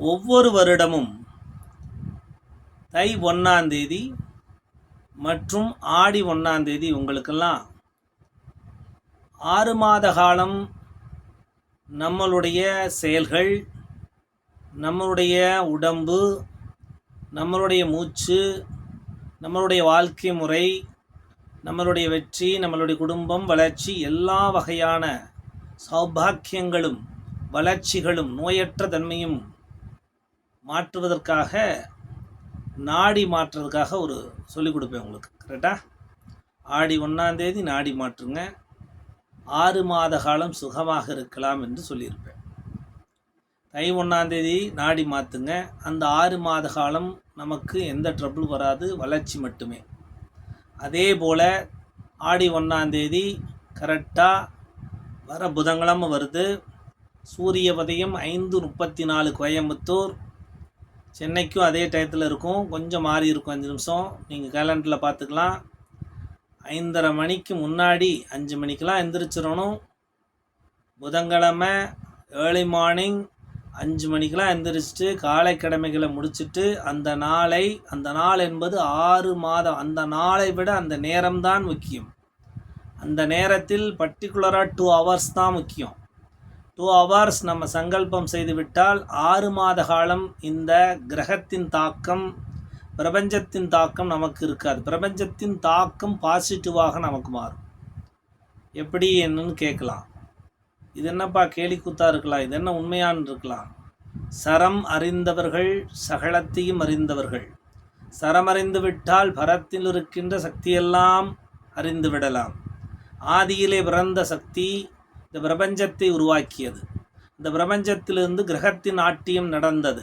ஒவ்வொரு வருடமும் தை ஒன்றாந்தேதி மற்றும் ஆடி ஒன்றாந்தேதி உங்களுக்கெல்லாம் ஆறு மாத காலம் நம்மளுடைய செயல்கள் நம்மளுடைய உடம்பு நம்மளுடைய மூச்சு நம்மளுடைய வாழ்க்கை முறை நம்மளுடைய வெற்றி நம்மளுடைய குடும்பம் வளர்ச்சி எல்லா வகையான சௌபாக்கியங்களும் வளர்ச்சிகளும் நோயற்ற தன்மையும் மாற்றுவதற்காக நாடி மாற்றுறதுக்காக ஒரு சொல்லிக் கொடுப்பேன் உங்களுக்கு. கரெக்டா ஆடி ஒன்றாந்தேதி நாடி மாற்றுங்க. ஆறு மாத காலம் சுகமாக இருக்கலாம் என்று சொல்லியிருப்பேன். தை ஒன்றாந்தேதி நாடி மாற்றுங்க அந்த ஆறு மாத காலம் நமக்கு எந்த ட்ரபிள் வராது வளர்ச்சி மட்டுமே. அதே போல் ஆடி ஒன்றாந்தேதி கரெக்டாக வர புதன்கிழமை வருது. சூரிய உதயம் ஐந்து முப்பத்தி நாலு கோயம்புத்தூர் சென்னைக்கும் அதே டயத்தில் இருக்கும். கொஞ்சம் மாறி இருக்கும் அஞ்சு நிமிஷம். நீங்கள் கேலண்டரில் பார்த்துக்கலாம் ஐந்தரை மணிக்கு முன்னாடி அஞ்சு மணிக்கெலாம் எந்திரிச்சிடணும். புதன்கிழமை ஏர்லி மார்னிங் அஞ்சு மணிக்கெலாம் எந்திரிச்சிட்டு காலை கடமைகளை முடிச்சிட்டு அந்த நாளை அந்த நாள் என்பது ஆறு மாதம். அந்த நாளை விட அந்த நேரம்தான் முக்கியம். அந்த நேரத்தில் பர்டிகுலராக டூ ஹவர்ஸ் தான் முக்கியம். டூ ஹவர்ஸ் நம்ம சங்கல்பம் செய்துவிட்டால் ஆறு மாத காலம் இந்த கிரகத்தின் தாக்கம் பிரபஞ்சத்தின் தாக்கம் நமக்கு இருக்காது. பிரபஞ்சத்தின் தாக்கம் பாசிட்டிவாக நமக்கு மாறும். எப்படி என்னன்னு கேட்கலாம். இது என்னப்பா கேலி இருக்கலாம் இது என்ன உண்மையான்னு இருக்கலாம். சரம் அறிந்தவர்கள் சகலத்தையும் அறிந்தவர்கள். சரம் அறிந்து விட்டால் பரத்தில் இருக்கின்ற சக்தியெல்லாம் அறிந்து விடலாம். ஆதியிலே பிறந்த சக்தி இந்த பிரபஞ்சத்தை உருவாக்கியது. இந்த பிரபஞ்சத்திலிருந்து கிரகத்தின் ஆட்டியம் நடந்தது.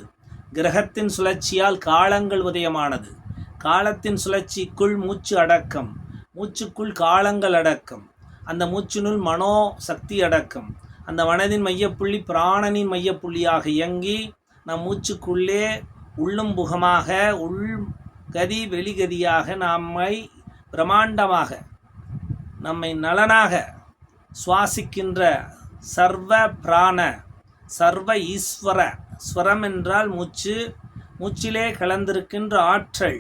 கிரகத்தின் சுழற்சியால் காலங்கள் உதயமானது. காலத்தின் சுழற்சிக்குள் மூச்சு அடக்கம். மூச்சுக்குள் காலங்கள் அடக்கம். அந்த மூச்சினுள் மனோ சக்தி அடக்கம். அந்த மனதின் மையப்புள்ளி பிராணனின் மையப்புள்ளியாக இயங்கி நம் மூச்சுக்குள்ளே உள்ளும் புகமாக உள் கதி வெளிகதியாக நம்மை பிரமாண்டமாக நம்மை நலனாக சுவாசிக்கின்ற சர்வ பிராண சர்வ ஈஸ்வர ஸ்வரம் என்றால் மூச்சு மூச்சிலே கலந்திருக்கின்ற ஆற்றல்.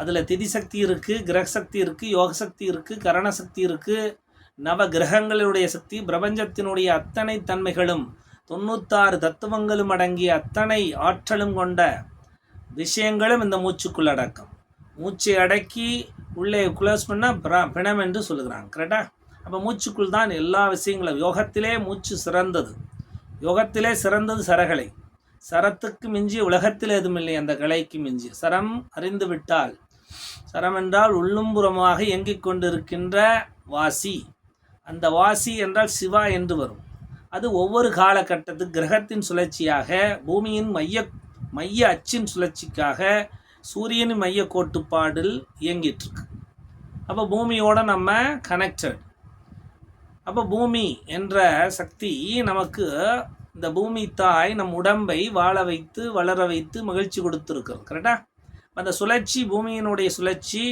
அதில் திதிசக்தி இருக்குது கிரகசக்தி இருக்குது யோகசக்தி இருக்குது கரணசக்தி இருக்குது நவ கிரகங்களுடைய சக்தி பிரபஞ்சத்தினுடைய அத்தனை தன்மைகளும் தொண்ணூத்தாறு தத்துவங்களும் அடங்கிய அத்தனை ஆற்றலும் கொண்ட விஷயங்களும் இந்த மூச்சுக்குள் அடக்கம். மூச்சை அடக்கி உள்ளே குளோஸ் பண்ணால் பிணம் என்று சொல்லுகிறாங்க கரெக்டாக அப்போ மூச்சுக்குள் தான் எல்லா விஷயங்களும். யோகத்திலே மூச்சு சிறந்தது. யோகத்திலே சிறந்தது சரகலை. சரத்துக்கு மிஞ்சி உலகத்தில் எதுவும் இல்லை. அந்த கலைக்கு மிஞ்சி. சரம் அறிந்து விட்டால். சரம் என்றால் உள்ளும்புறமாக இயங்கிக் கொண்டிருக்கின்ற வாசி. அந்த வாசி என்றால் சிவா என்று வரும். அது ஒவ்வொரு காலகட்டத்து கிரகத்தின் சுழற்சியாக பூமியின் மைய மைய அச்சின் சுழற்சிக்காக சூரியனின் மைய கோட்டுப்பாடில் இயங்கிட்டுருக்கு அப்போ பூமியோட நம்ம கனெக்டட் அப்போ பூமி என்ற சக்தி நமக்கு இந்த பூமி தாய் நம் உடம்பை வாழ வைத்து வளர வைத்து மகிழ்ச்சி கொடுத்துருக்கோம். கரெக்டா அந்த சுழற்சி பூமியினுடைய சுழற்சி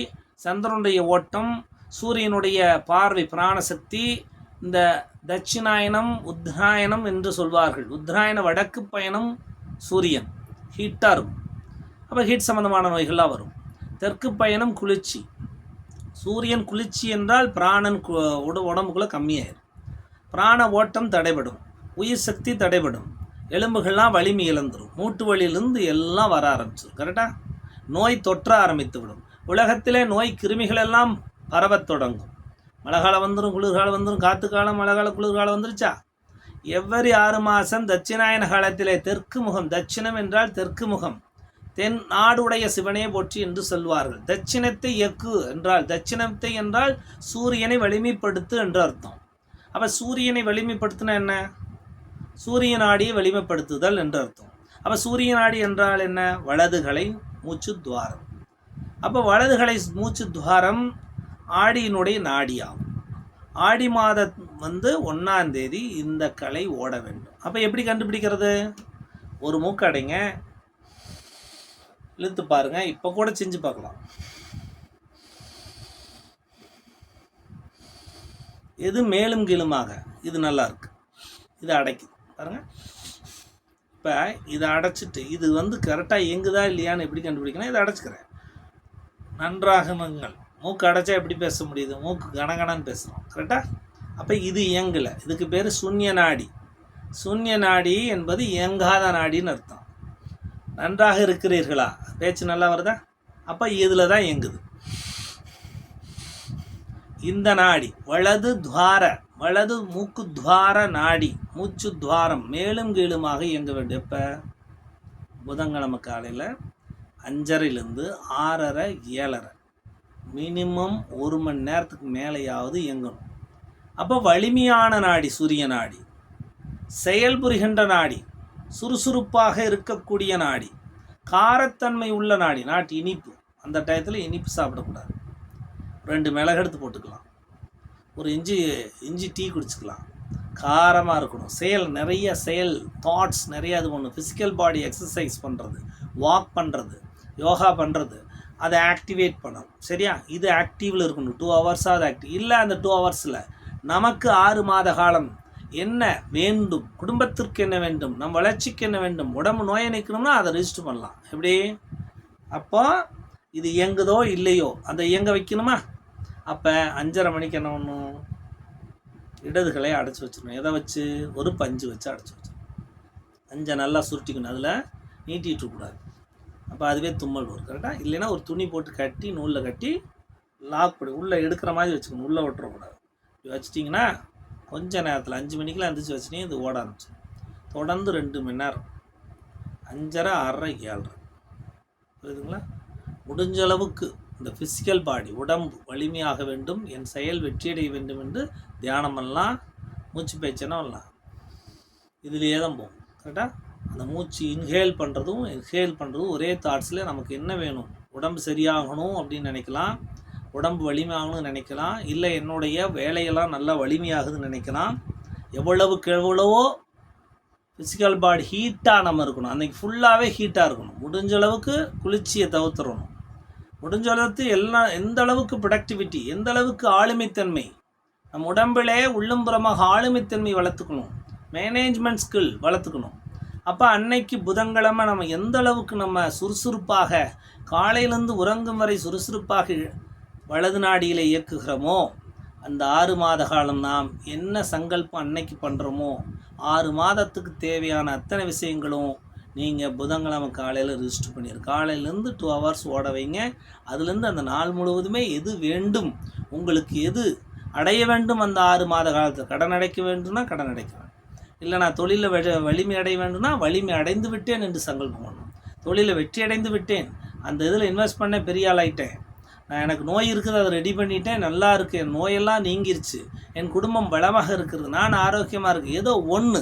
சந்திரனுடைய ஓட்டம் சூரியனுடைய பார்வை பிராணசக்தி இந்த தட்சிணாயனம் உத்ராயணம் என்று சொல்வார்கள். உத்ராயண வடக்கு பயணம் சூரியன். ஹீட்டாக இருக்கும். அப்போ ஹீட் சம்மந்தமான நோய்கள்லாம் வரும். தெற்கு பயணம் குளிர்ச்சி. சூரியன் குளிர்ச்சி என்றால் பிராணன் கு உட உடம்புக்குள்ளே கம்மியாயிரும். பிராண ஓட்டம் தடைபடும். உயிர் சக்தி தடைபடும். எலும்புகள்லாம் வலிமை இழந்துடும் மூட்டு வலியிலிருந்து எல்லாம் வர ஆரம்பிச்சிடும் கரெக்டாக நோய் தொற்ற ஆரம்பித்து விடும் உலகத்திலே நோய் கிருமிகளெல்லாம் பரவத் தொடங்கும். மழை காலம் வந்துடும் குளிர்காலம் வந்துடும் காற்று காலம் மழை காலம் குளிர்காலம் வந்துருச்சா? எவ்வரி ஆறு மாதம் தட்சிணாயன காலத்திலே தெற்கு முகம் தட்சிணம் என்றால் தெற்கு முகம். தென் நாடுடைய சிவனே போற்றி என்று சொல்வார்கள். தட்சிணத்தை இயக்கு என்றால் தட்சிணத்தை என்றால் சூரியனை வலிமைப்படுத்து என்று அர்த்தம். அப்போ சூரியனை வலிமைப்படுத்தினா என்ன? சூரிய நாடியை வலிமைப்படுத்துதல் என்று அர்த்தம். அப்போ சூரிய நாடி என்றால் என்ன? வலதுகளை மூச்சு துவாரம். அப்போ வலதுகளை மூச்சு துவாரம் ஆடியினுடைய நாடியாகும். ஆடி மாதம் வந்து ஒன்றாம் தேதி இந்த கலை ஓட வேண்டும். அப்போ எப்படி கண்டுபிடிக்கிறது? ஒரு மூக்கடைங்க இழுத்து பாருங்க. இப்போ கூட செஞ்சு பார்க்கலாம். எது மேலும் கீழுமாக இது நல்லா இருக்கு. இது அடைக்குது பாருங்க. இப்போ இதை அடைச்சிட்டு இது வந்து கரெக்டாக இயங்குதா இல்லையான்னு எப்படி கண்டுபிடிக்கணும்? இதை அடைச்சிக்கிறேன். நன்றாகங்கள் மூக்கு அடைச்சா எப்படி பேச முடியுது? மூக்கு கனகனன்னு பேசுகிறோம் கரெக்டாக அப்போ இது இயங்கலை. இதுக்கு பேர் சூன்ய நாடி. சூன்ய நாடி என்பது இயங்காத நாடின்னு அர்த்தம். நன்றாக இருக்கிறீர்களா? பேச்சு நல்லா வருதா? அப்போ இதில் தான் இயங்குது. இந்த நாடி வலது துவார வலது மூக்கு துவார நாடி மூச்சு துவாரம் மேலும் கீழுமாக இயங்க வேண்டும். எப்போ? புதன்கிழமை காலையில் அஞ்சரைலேருந்து ஆறரை ஏழரை. மினிமம் ஒரு மணி நேரத்துக்கு மேலேயாவது இயங்கணும். அப்போ வலிமையான நாடி சூரிய நாடி. செயல்புரிகின்ற நாடி சுறுசுறுப்பாக இருக்கக்கூடிய நாடி காரத்தன்மை உள்ள நாடி நாட்டு இனிப்பு. அந்த டயத்தில் இனிப்பு சாப்பிடக்கூடாது. ரெண்டு மிளகு எடுத்து போட்டுக்கலாம். ஒரு இஞ்சி இஞ்சி டீ குடிச்சுக்கலாம். காரமாக இருக்கணும். செயல் நிறைய செயல் தாட்ஸ் நிறைய இது ஒன்று ஃபிசிக்கல் பாடி எக்ஸசைஸ் பண்ணுறது வாக் பண்ணுறது யோகா பண்ணுறது அதை ஆக்டிவேட் பண்ணணும். சரியா? இது ஆக்டிவில் இருக்கணும். டூ ஹவர்ஸாக அது ஆக்டிவ் இல்லை அந்த டூ ஹவர்ஸில் நமக்கு ஆறு மாத காலம் என்ன வேண்டும்? குடும்பத்திற்கு என்ன வேண்டும்? நம் வளர்ச்சிக்கு என்ன வேண்டும்? உடம்பு நோயை நிற்கணும்னா அதை ரெஜிஸ்டர் பண்ணலாம். எப்படி? அப்போ இது இயங்குதோ இல்லையோ அதை இயங்க வைக்கணுமா? அப்போ அஞ்சரை மணிக்கு என்ன ஒன்றும் இடதுகளை அடைச்சி வச்சிடணும். எதை வச்சு? ஒரு பஞ்சு வச்சு அடைச்சி வச்சிடணும். அஞ்சை நல்லா சுருட்டிக்கணும். அதில் நீட்டிட்டு கூடாது அப்போ அதுவே தும்மல் வரும். கரெக்டாக இல்லைன்னா ஒரு துணி போட்டு கட்டி நூலில் கட்டி லாக் பண்ணி உள்ளே எடுக்கிற மாதிரி வச்சுக்கணும். உள்ளே விட்டுறக்கூடாது இப்படி வச்சிட்டிங்கன்னா கொஞ்ச நேரத்தில் அஞ்சு மணிக்கெலாம் எழுந்திரிச்சு வச்சுனே இது ஓட ஆரம்பிச்சு தொடர்ந்து ரெண்டு மணி நேரம். அஞ்சரை ஆறரை ஏழரை. புரியுதுங்களா? முடிஞ்ச அளவுக்கு இந்த ஃபிசிக்கல் பாடி உடம்பு வலிமையாக வேண்டும் என் செயல் வெற்றியடைய வேண்டும் என்று தியானம் பண்ணலாம் மூச்சு பயிற்சினா பண்ணலாம் இதுலேயே தான் போகும். கரெக்டாக அந்த மூச்சு இன்ஹேல் பண்ணுறதும் எக்ஹேல் பண்ணுறதும் ஒரே தாட்ஸில் நமக்கு என்ன வேணும்? உடம்பு சரியாகணும் அப்படின்னு நினைக்கலாம். உடம்பு வலிமையாகணும்னு நினைக்கலாம். இல்லை என்னுடைய வேலையெல்லாம் நல்லா வலிமையாகுதுன்னு நினைக்கலாம். எவ்வளவுக்கு எவ்வளவோ ஃபிசிக்கல் பாடி ஹீட்டாக நம்ம இருக்கணும். அன்றைக்கி ஃபுல்லாகவே ஹீட்டாக இருக்கணும். முடிஞ்ச அளவுக்கு குளிர்ச்சியை தவிர்த்துறணும். முடிஞ்ச அளவுக்கு எல்லாம் எந்த அளவுக்கு ப்ரொடக்டிவிட்டி எந்த அளவுக்கு ஆளுமைத்தன்மை நம்ம உடம்பிலே உள்ளும்புறமாக ஆளுமைத்தன்மை வளர்த்துக்கணும். மேனேஜ்மெண்ட் ஸ்கில் வளர்த்துக்கணும். அப்போ அன்னைக்கு புதன்கிழமை நம்ம எந்த அளவுக்கு நம்ம சுறுசுறுப்பாக காலையிலேருந்து உறங்கும் வரை சுறுசுறுப்பாக வலது நாடியில் இயக்குகிறோமோ அந்த ஆறு மாத காலம் நாம் என்ன சங்கல்பம் அன்னைக்கு பண்ணுறோமோ ஆறு மாதத்துக்கு தேவையான அத்தனை விஷயங்களும் நீங்கள் புதன்கிழமை காலையில் ரிஜிஸ்டர் பண்ணிடு காலையிலேருந்து டூ ஹவர்ஸ் ஓட வைங்க. அதுலேருந்து அந்த நாள் முழுவதுமே எது வேண்டும் உங்களுக்கு எது அடைய வேண்டும் அந்த ஆறு மாத காலத்தில்? கடன் அடைக்க வேண்டும்னா கடன் அடைக்க வேண்டும் இல்லை நான் தொழிலில் வெ வலிமை அடைய வேண்டும்னா வலிமை அடைந்து விட்டேன் என்று சங்கல்பம் பண்ணணும் தொழிலில் வெற்றி அடைந்து விட்டேன். அந்த இதில் இன்வெஸ்ட் பண்ண பெரிய ஆளாயிட்டேன். நான் எனக்கு நோய் இருக்குது அதை ரெடி பண்ணிட்டேன் நல்லா இருக்கு. என் நோயெல்லாம் நீங்கிருச்சு. என் குடும்பம் பலமாக இருக்கிறது நான் ஆரோக்கியமாக இருக்கு. ஏதோ ஒன்று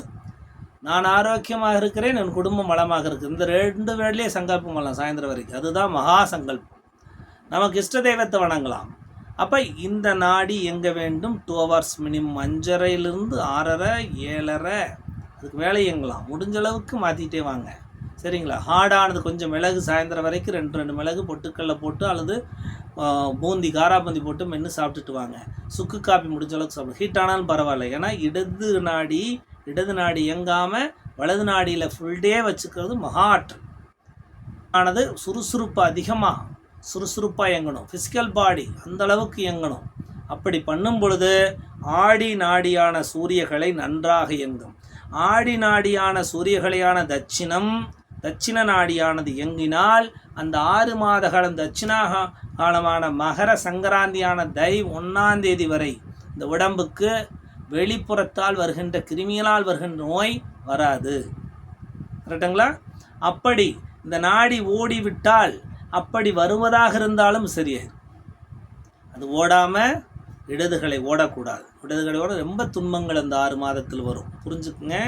நான் ஆரோக்கியமாக இருக்கிறேன் என் குடும்பம் வளமாக இருக்குது இந்த ரெண்டு வேலையே சங்கல்பம் பண்ணலாம் சாயந்தரம் வரைக்கும். அதுதான் மகா சங்கல்பம். நமக்கு இஷ்ட தெய்வத்தை வணங்கலாம். அப்போ இந்த நாடி எங்கே வேண்டும்? டூ ஹவர்ஸ் மினிமம் அஞ்சரையிலிருந்து ஆறரை ஏழரை. அதுக்கு வேலை இயங்கலாம். முடிஞ்ச அளவுக்கு மாற்றிக்கிட்டே வாங்க. சரிங்களா? ஹார்டானது கொஞ்சம் மிளகு சாயந்தரம் வரைக்கும் ரெண்டு ரெண்டு மிளகு பொட்டுக்கல்ல போட்டு அல்லது பூந்தி காராபூந்தி போட்டு மென்று சாப்பிட்டுட்டு வாங்க. சுக்கு காப்பி முடிஞ்ச அளவுக்கு சாப்பிடும் ஹீட் ஆனாலும் பரவாயில்ல. ஏன்னா இடது நாடி இடது நாடி இயங்காமல் வலது நாடியில் ஃபுல் டே வச்சுக்கிறது மகா ஆற்றல். ஆனது சுறுசுறுப்பு அதிகமாக சுறுசுறுப்பாக இயங்கணும். ஃபிசிக்கல் பாடி அந்த அளவுக்கு இயங்கணும். அப்படி பண்ணும் பொழுது ஆடி நாடியான சூரியகளை நன்றாக இயங்கும். ஆடி நாடியான சூரியகலையான தட்சிணம் தட்சிண நாடியானது இயங்கினால் அந்த ஆறு மாத காலம் தட்சிணா காலமான மகர சங்கராந்தியான தை ஒன்றாம் தேதி வரை இந்த உடம்புக்கு வெளிப்புறத்தால் வருகின்ற கிருமிகளால் வருகின்ற நோய் வராது. கரெக்டுங்களா? அப்படி இந்த நாடி ஓடிவிட்டால் அப்படி வருவதாக இருந்தாலும் சரியே அது ஓடாமல் இடதுகளை ஓடக்கூடாது. இடதுகளை ஓட ரொம்ப துன்பங்கள் அந்த ஆறு மாதத்தில் வரும். புரிஞ்சுக்குங்க?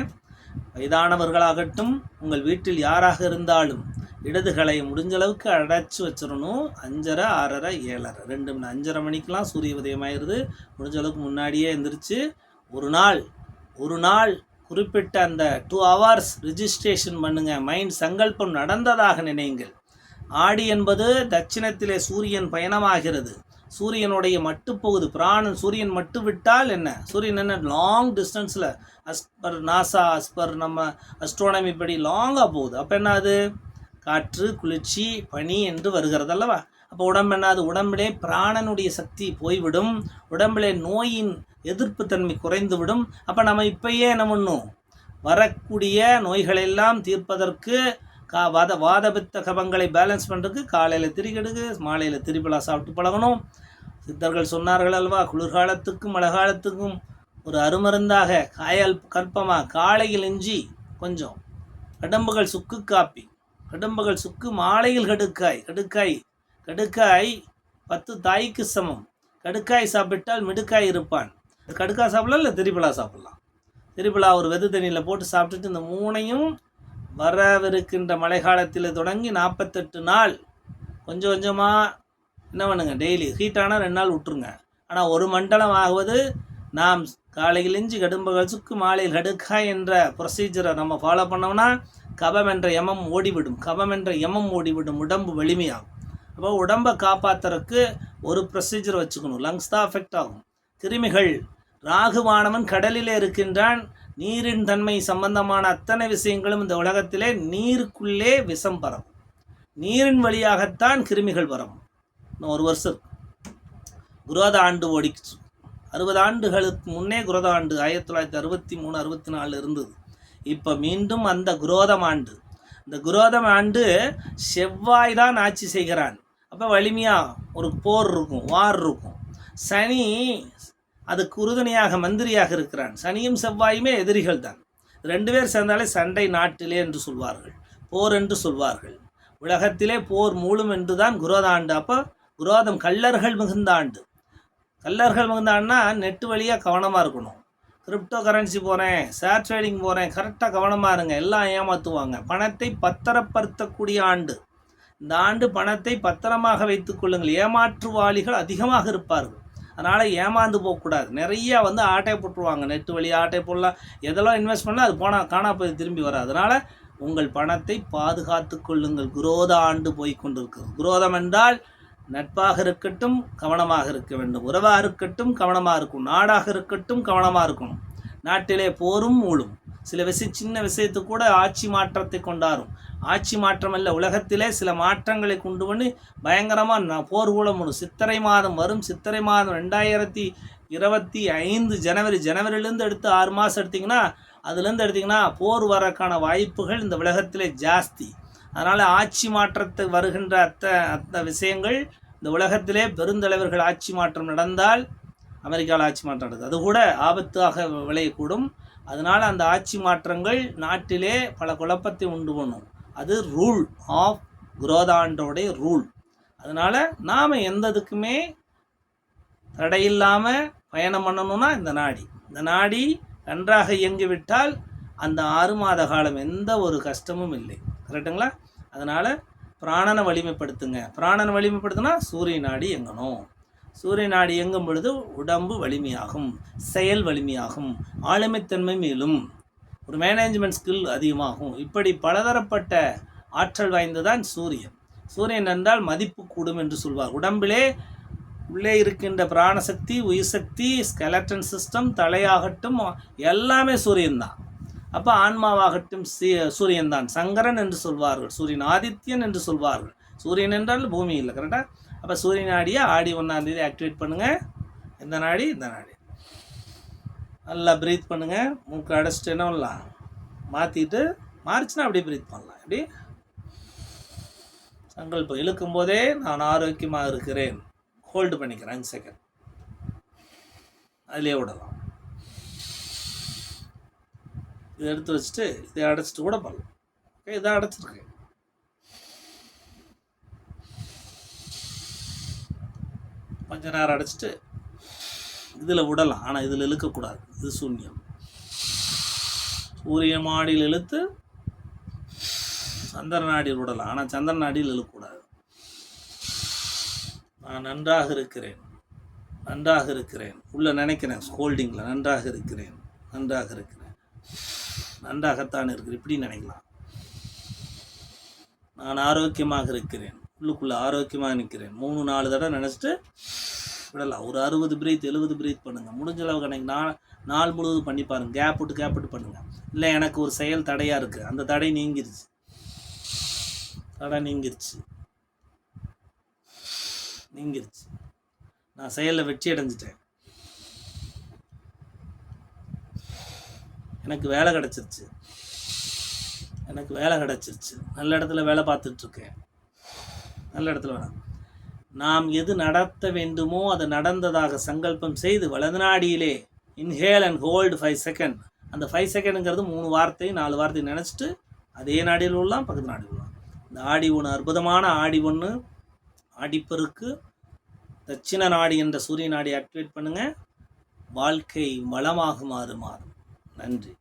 வயதானவர்களாகட்டும் உங்கள் வீட்டில் யாராக இருந்தாலும் இடதுகளை முடிஞ்ச அளவுக்கு அடைச்சி வச்சிடணும் அஞ்சரை ஆறரை ஏழரை. ரெண்டு மணி அஞ்சரை மணிக்கெலாம் சூரிய உதயமாயிருது முடிஞ்ச அளவுக்கு முன்னாடியே எந்திரிச்சு ஒரு நாள் ஒரு நாள் குறிப்பிட்ட அந்த டூ ஹவர்ஸ் ரிஜிஸ்ட்ரேஷன் பண்ணுங்கள் மைண்ட் சங்கல்பம் நடந்ததாக நினையுங்கள். ஆடி என்பது தட்சிணத்திலே சூரியன் பயணமாகிறது. சூரியனுடைய மட்டு போகுது. பிராணன் சூரியன் மட்டு விட்டால் என்ன? சூரியன் என்ன? லாங் டிஸ்டன்ஸில் as per NASA as per நம்ம அஸ்ட்ரானமி படி லாங்காக போகுது. அப்போ என்ன அது? காற்று குளிர்ச்சி பனி என்று வருகிறது அல்லவா? அப்போ உடம்பு என்னது உடம்பிலே பிராணனுடைய சக்தி போய்விடும். உடம்பிலே நோயின் எதிர்ப்பு தன்மை குறைந்துவிடும். அப்போ நம்ம இப்பயே என்ன பண்ணும்? வரக்கூடிய நோய்களெல்லாம் தீர்ப்பதற்கு கா வாத வாதபித்த கபங்களை பேலன்ஸ் பண்ணுறதுக்கு காலையில் திரிகெடுக்கு மாலையில் திரிபலா சாப்பிட்டு பழகணும். சித்தர்கள் சொன்னார்கள் அல்வா குளிர்காலத்துக்கும் மழை காலத்துக்கும் ஒரு அருமருந்தாக காயல் கற்பமாக காலையில் இஞ்சி கொஞ்சம் கடம்புகள் சுக்கு காப்பி கடம்புகள் சுக்கு மாலையில் கடுக்காய் கடுக்காய் கடுக்காய் பத்து தாய்க்கு சமம் கடுக்காய் சாப்பிட்டால் மிடுக்காய் இருப்பான். கடுக்காய் சாப்பிடலாம் இல்லை திரிபலா சாப்பிடலாம். திரிபலா ஒரு வெது தண்ணியில் போட்டு சாப்பிட்டுட்டு இந்த மூணையும் வரவிருக்கின்ற மழை காலத்தில் தொடங்கி நாற்பத்தெட்டு நாள் கொஞ்சம் கொஞ்சமாக என்ன பண்ணுங்க டெய்லி ஹீட்டானால் ரெண்டு நாள் விட்டுருங்க. ஆனால் ஒரு மண்டலம் ஆகுவது நாம் காலையில் இஞ்சி கடும்புகள் சுக்கு மாலையில் கடுக்கா என்ற ப்ரொசீஜரை நம்ம ஃபாலோ பண்ணோம்னா கபம் என்ற எமம் ஓடிவிடும். கபம் என்ற எமம் ஓடிவிடும். உடம்பு வலிமையாகும். அப்போ உடம்பை காப்பாற்றுறதுக்கு ஒரு ப்ரொசீஜர் வச்சுக்கணும். லங்ஸ் தான் அஃபெக்ட் ஆகும். கிருமிகள் ராகுவானவன் கடலிலே இருக்கின்றான். நீரின் தன்மை சம்பந்தமான அத்தனை விஷயங்களும் இந்த உலகத்திலே நீருக்குள்ளே விஷம் பரவும். நீரின் வழியாகத்தான் கிருமிகள் வரும். இன்னும் ஒரு வருஷம் குரோத ஆண்டு ஓடிச்சு அறுபது ஆண்டுகளுக்கு முன்னே குரோத ஆண்டு ஆயிரத்தி தொள்ளாயிரத்தி அறுபத்தி மூணு அறுபத்தி நாலு இருந்தது. இப்போ மீண்டும் அந்த குரோதம் ஆண்டு. இந்த குரோதம் ஆண்டு செவ்வாய் தான் ஆட்சி செய்கிறான். அப்போ வலிமையாக ஒரு போர் இருக்கும் வார் இருக்கும். சனி அதுக்கு உறுதுணையாக மந்திரியாக இருக்கிறான். சனியும் செவ்வாயுமே எதிரிகள் தான் ரெண்டு பேர் சேர்ந்தாலே சண்டை நாட்டிலே என்று சொல்வார்கள். போர் என்று சொல்வார்கள். உலகத்திலே போர் மூலம் என்று தான் குரோதாண்டு. அப்போ குரோதம் கள்ளர்கள் மிகுந்த ஆண்டு. கள்ளர்கள் மிகுந்தான்னா நெட்டு வழியாக கவனமாக இருக்கணும். கிரிப்டோ கரன்சி போகிறேன் ஷேர் ட்ரேடிங் போகிறேன் கரெக்டாக கவனமாக இருங்க. எல்லாம் ஏமாற்றுவாங்க பணத்தை பத்திரப்படுத்தக்கூடிய ஆண்டு. இந்த ஆண்டு பணத்தை பத்திரமாக வைத்துக் கொள்ளுங்கள். ஏமாற்றுவாளிகள் அதிகமாக இருப்பார்கள். அதனால் ஏமாந்து போகக்கூடாது. நிறையா வந்து ஆட்டை போட்டுருவாங்க. நெட்டு வழி ஆட்டை போடலாம். எதெல்லாம் இன்வெஸ்ட் பண்ணால் அது போனால் காணா போய் திரும்பி வராது. அதனால் உங்கள் பணத்தை பாதுகாத்து கொள்ளுங்கள். குரோத ஆண்டு போய் கொண்டிருக்கிறது. குரோதம் என்றால் நட்பாக இருக்கட்டும் கவனமாக இருக்க வேண்டும். உறவாக இருக்கட்டும் கவனமாக இருக்கும் நாடாக இருக்கட்டும் கவனமாக இருக்கணும். நாட்டிலே போரும் மூழும் சில விஷய சின்ன விஷயத்து கூட ஆட்சி மாற்றத்தை கொண்டாரும். ஆட்சி மாற்றம் அல்ல உலகத்திலே சில மாற்றங்களை கொண்டு வந்து பயங்கரமாக நான் போர் கூட முடியும் சித்திரை மாதம் வரும். சித்திரை மாதம் ரெண்டாயிரத்தி இருபத்தி ஐந்து ஜனவரி ஜனவரிலேருந்து எடுத்து ஆறு மாதம் எடுத்திங்கன்னா அதுலேருந்து எடுத்திங்கன்னா போர் வரக்கான வாய்ப்புகள் இந்த உலகத்திலே ஜாஸ்தி. அதனால் ஆட்சி மாற்றத்தை வருகின்ற அத்த அத்த விஷயங்கள் இந்த உலகத்திலே பெருந்தலைவர்கள் ஆட்சி மாற்றம் நடந்தால் அமெரிக்காவில் ஆட்சி மாற்றம் நடக்குது. அது கூட ஆபத்தாக விளையக்கூடும். அதனால் அந்த ஆட்சி மாற்றங்கள் நாட்டிலே பல குழப்பத்தை உண்டு பண்ணும். அது ரூல் ஆஃப் குரோதாண்டோடைய ரூல் அதனால் நாம் எந்ததுக்குமே தடையில்லாமல் பயணம் பண்ணணும்னா இந்த நாடி. இந்த நாடி நன்றாக இயங்கிவிட்டால் அந்த ஆறு மாத காலம் எந்த ஒரு கஷ்டமும் இல்லை. கரெக்டுங்களா அதனால் பிராணனை வலிமைப்படுத்துங்க. பிராணனை வலிமைப்படுத்தினா சூரிய நாடி இயங்கணும். சூரிய நாடி இயங்கும் பொழுது உடம்பு வலிமையாகும் செயல் வலிமையாகும் ஆளுமைத்தன்மை மேலும். ஒரு மேனேஜ்மெண்ட் ஸ்கில் அதிகமாகும். இப்படி பலதரப்பட்ட ஆற்றல் வாய்ந்ததான் சூரியன். சூரியன் என்றால் மதிப்பு கூடும் என்று சொல்வார். உடம்பிலே உள்ளே இருக்கின்ற பிராணசக்தி உயிர் சக்தி ஸ்கெலட்டன் சிஸ்டம் தலையாகட்டும் எல்லாமே சூரியன் தான் அப்போ ஆன்மாவாகட்டும் சி சூரியன் தான் சங்கரன் என்று சொல்வார்கள். சூரியன் ஆதித்யன் என்று சொல்வார்கள். சூரியன் என்றால் பூமி இல்லை கரெக்டாக அப்போ சூரிய நாடியை ஆடி ஒன்றாம் தேதி ஆக்டிவேட் பண்ணுங்கள் இந்த நாடி இந்த நாடி. நல்லா ப்ரீத் பண்ணுங்கள் மூக்கு அடைச்சிட்டு என்ன பண்ணலாம்? மாற்றிட்டு மாறிச்சுன்னா அப்படியே ப்ரீத் பண்ணலாம். எப்படி? சங்கல்பம். இழுக்கும் போதே நான் ஆரோக்கியமாக இருக்கிறேன். ஹோல்டு பண்ணிக்கிறேன். அஞ்சு செகண்ட் அதிலே விடலாம். இதை எடுத்து வச்சுட்டு இதை அடைச்சிட்டு கூட பண்ணலாம். ஓகே இதை அடைச்சிருக்கேன் கொஞ்ச நேரம் அடைச்சிட்டு இதில் விடலாம். ஆனால் இதில் இழுக்கக்கூடாது. இது சூன்யம். சூரிய மாடியில் இழுத்து சந்திர நாடியில் விடலாம். ஆனால் சந்திர நாடியில் இழுக்கக்கூடாது. நான் நன்றாக இருக்கிறேன். நன்றாக இருக்கிறேன். உள்ளே நினைக்கிறேன். ஹோல்டிங்கில் நன்றாக இருக்கிறேன். நன்றாக இருக்கிறேன். நன்றாகத்தான் இருக்கிறேன். இப்படி நினைக்கலாம். நான் ஆரோக்கியமாக இருக்கிறேன். உள்ளுக்குள்ளே ஆரோக்கியமாக நிற்கிறேன் மூணு நாலு தடவை நினச்சிட்டு விடலாம் ஒரு அறுபது பிரீத் எழுபது பிரீத் பண்ணுங்கள் முடிஞ்ச அளவுக்கு கணக்கு நாள் நாள் முழுவதும் பண்ணி பாருங்கள் கேப் விட்டு கேப் விட்டு பண்ணுங்கள் இல்லை எனக்கு ஒரு செயல் தடையாக இருக்குது அந்த தடை நீங்கிருச்சு. தடை நீங்கிருச்சு. நீங்கிருச்சு. நான் செயலில் வெற்றி அடைஞ்சிட்டேன். எனக்கு வேலை கிடச்சிருச்சு. எனக்கு வேலை கிடச்சிருச்சு. நல்ல இடத்துல வேலை பார்த்துட்ருக்கேன் நல்ல இடத்துல வேணாம். நாம் எது நடத்த வேண்டுமோ அது நடந்ததாக சங்கல்பம் செய்து வலது நாடியிலே inhale and hold five second அந்த ஃபைவ் செகண்டுங்கிறது மூணு வார்த்தை நாலு வார்த்தை நினச்சிட்டு அதே நாடியில் உள்ளலாம் பக்கத்து நாடியில் உள்ளலாம் இந்த ஆடி ஒன்று அற்புதமான ஆடி ஒன்று ஆடிப்பெருக்கு தட்சிண நாடி என்ற சூரிய நாடி ஆக்டிவேட் பண்ணுங்கள் வாழ்க்கை வளமாக மாறுமாறும் நன்றி.